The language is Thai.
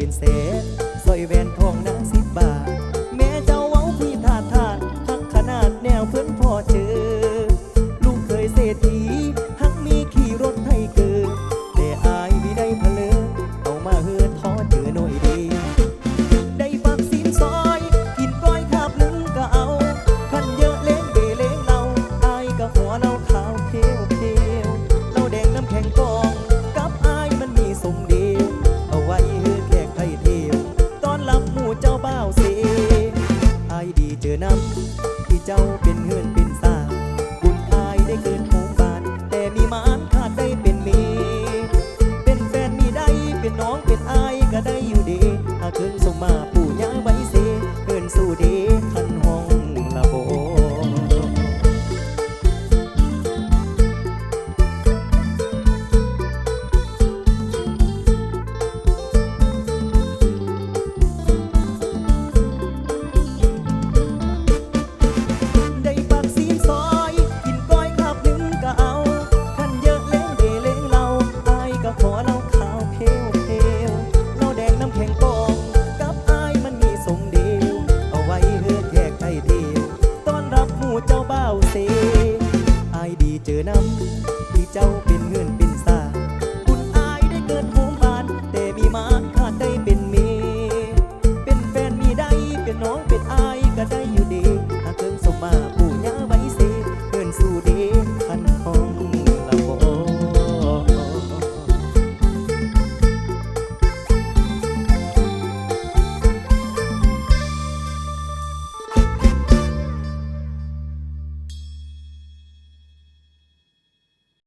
เป็นเศษสอยแวนทองนาสิบบาท แม่เจ้าเว้าพี่ทาทานหักขนาดแนวเพื่อนพ่อเจอ ลูกเคยเศรษฐีหักมีขี่รถให้เกินแต่อายไม่ได้เพลอเอามาเฮือนท้อเจอ เจอน้ำที่เจ้าเป็นเฮือนเเซอายดีเจอนำที่เจ้า